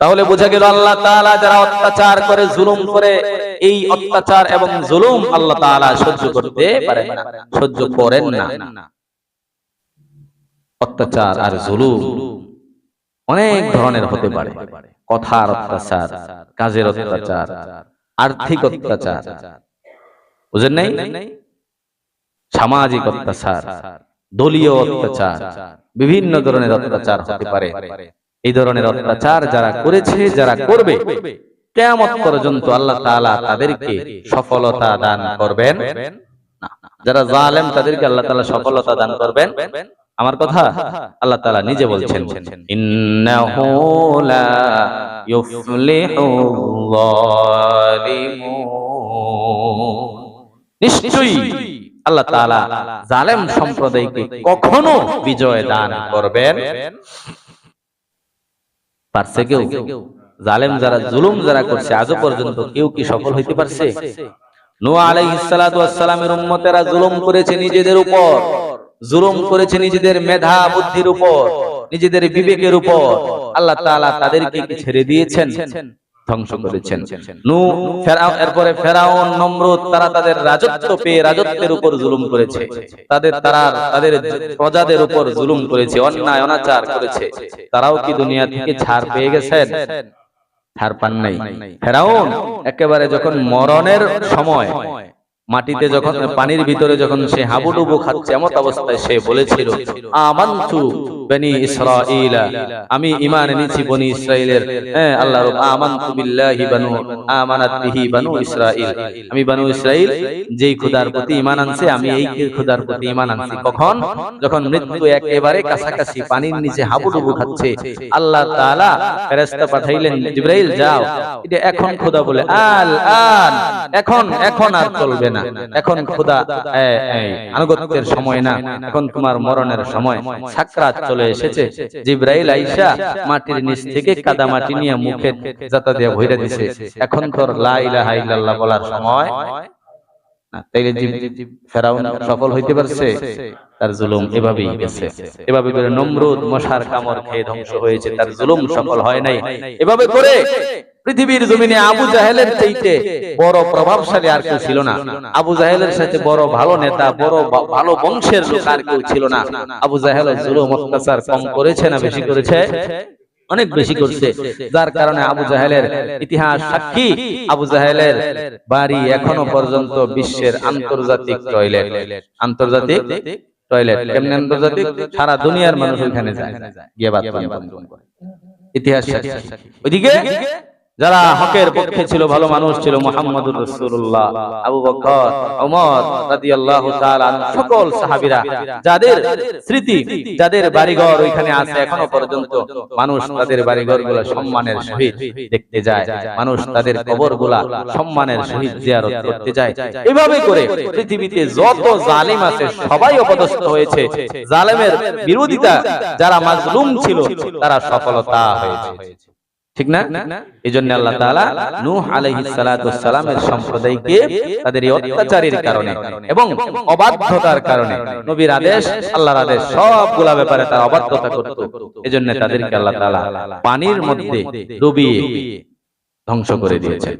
তাহলে বোঝা গেল আল্লাহ তাআলা যারা অত্যাচার করে, জুলুম করে, এই অত্যাচার এবং জুলুম আল্লাহ তাআলা সহ্য করতে পারেন না, সহ্য করেন না। অত্যাচার আর জুলুম অনেক ধরনের হতে পারে। কথার অত্যাচার, কাজের অত্যাচার, আর্থিক অত্যাচার, বুঝেন নাই? সামাজিক অত্যাচার, দলীয় অত্যাচার, বিভিন্ন ধরনের অত্যাচার হতে পারে। এই ধরনের অত্যাচার যারা করেছে যারা করবে কেমত পর্যন্ত আল্লাহ তাআলা তাদেরকে সফলতা দান করবেন? যারা জালেম তাদেরকে আল্লাহ তালা সফলতা দান করবেন? আমার কথা আল্লাহ তালা নিজে বলছেন নিশ্চয়ই আল্লাহ তালা জালেম সম্প্রদায়কে কখনো বিজয় দান করবেন? পারছে কেউ? জালেম যারা জুলুম যারা করছে, আজও পর্যন্ত কেউ কি সফল হইতে পারছে? নোয়া জুলুম করেছে নিজেদের উপর। জুলুম করেছে নিজেদের মেধা, বুদ্ধির উপর, নিজেদের বিবেকের উপর। আল্লাহ তাদেরকে ছেড়ে দিয়েছেন? ধ্বংস করেছেন। নু ফেরাউন এরপরে ফেরাউন নমরুদ তারা তাদের রাজত্ব পেয়ে রাজত্বের উপর জুলুম করেছে। তাদের তারা তাদের প্রজাদের উপর জুলুম করেছে অন্যায় অনাচার করেছে। তারাও কি দুনিয়া থেকে ছাড় পেয়ে গেছেন? ছাড় পান নাই। ফেরাউন একেবারে যখন মরণের সময় মাটিতে যখন পানির ভিতরে যখন সে হাবুডুবু খাচ্ছে এমন অবস্থায় সে বলেছিল আমান্তু বনি ইসরাঈলা, আমি ঈমান এনেছি বনি হ্যাঁ আল্লাহ রব, আমান্তু বিল্লাহি আমানাত বিহি আমি যেই খোদার প্রতি ঈমান আনছে, আমি এই খোদার প্রতি ঈমান আনছি। কখন? যখন মৃত্যু একেবারে কাছাকাছি, পানির নিচে হাবুডুবু খাচ্ছে। আল্লাহ তাআলা ফেরেশতা পাঠাইলেন, জিবরাইল, যাও। এটা এখন খোদা বলে, আল আন। এখন এখন আর চলবে না। এখন খোদা আনুগত্যের সময় না। এখন তোমার মরণের সময়। সাকরাত চলে এসেছে। জিব্রাইল আইসা মাটির নিচ থেকে কাদা মাটি নিয়ে মুখে যাতা দিয়ে ভরে দিছে। এখন তোর লা ইলাহা ইল্লাল্লাহ বলার সময়। তাইলে ফেরাউন সফল হইতে পারছে। তার জুলুম এভাবেই গেছে। এভাবে করে নমরুদ মশার কামড় খেয়ে ধ্বংস হয়েছে। তার জুলুম সফল হয় নাই। এভাবে করে পৃথিবীর জমিনে আবু জাহেলের চাইতে বড় প্রভাবশালী আর কেউ ছিল না। আবু জাহেলের সাথে বড় ভালো নেতা বড় ভালো বংশের লোক আর কেউ ছিল না। আবু জাহেল জুলুম অত্যাচার কম করেছে না বেশি করেছে? অনেক বেশি করছে। যার কারণে আবু জাহেলের ইতিহাস সাক্ষী। আবু জাহেলের বাড়ি এখনও পর্যন্ত বিশ্বের আন্তর্জাতিক টয়লেট। আন্তর্জাতিক টয়লেট। কেমন আন্তর্জাতিক? সারা দুনিয়ার মানুষ ওখানে যায়। গিয়ে বাথরুম বাথরুম করে ইতিহাস সাক্ষী। ওইদিকে? যারা হকের পক্ষে ছিল ভালো মানুষ ছিল মোহাম্মদুর রাসূলুল্লাহ। আবু বকর ওমর রাদিয়াল্লাহু তাআলা সকল সাহাবীরা যাদের স্মৃতি যাদের বাড়িঘর ওইখানে আছে এখনও পর্যন্ত মানুষ তাদের বাড়িঘরগুলো সম্মানের সহিত দেখতে যায়। মানুষ তাদের কবরগুলা সম্মানের সহিত জিয়ারত করতে যায়। এভাবে করে পৃথিবীতে যত জালিম আছে সবাই অপদস্থ হয়েছে। জালেমের বিরোধিতা যারা মাজলুম ছিল তারা সফলতা হয়েছে। ঠিক না? এই জন্য আল্লাহ তালা নূহ আলহ সালাতামের সম্প্রদায়কে তাদের এই অত্যাচারের কারণে এবং অবাধ্যতার কারণে নবীর আদেশ আল্লাহর আদেশ সবগুলা ব্যাপারে তারা অবাধ্যতা করত। এই জন্য তাদেরকে আল্লাহ তালা পানির মধ্যে ডুবিয়ে ধ্বংস করে দিয়েছেন।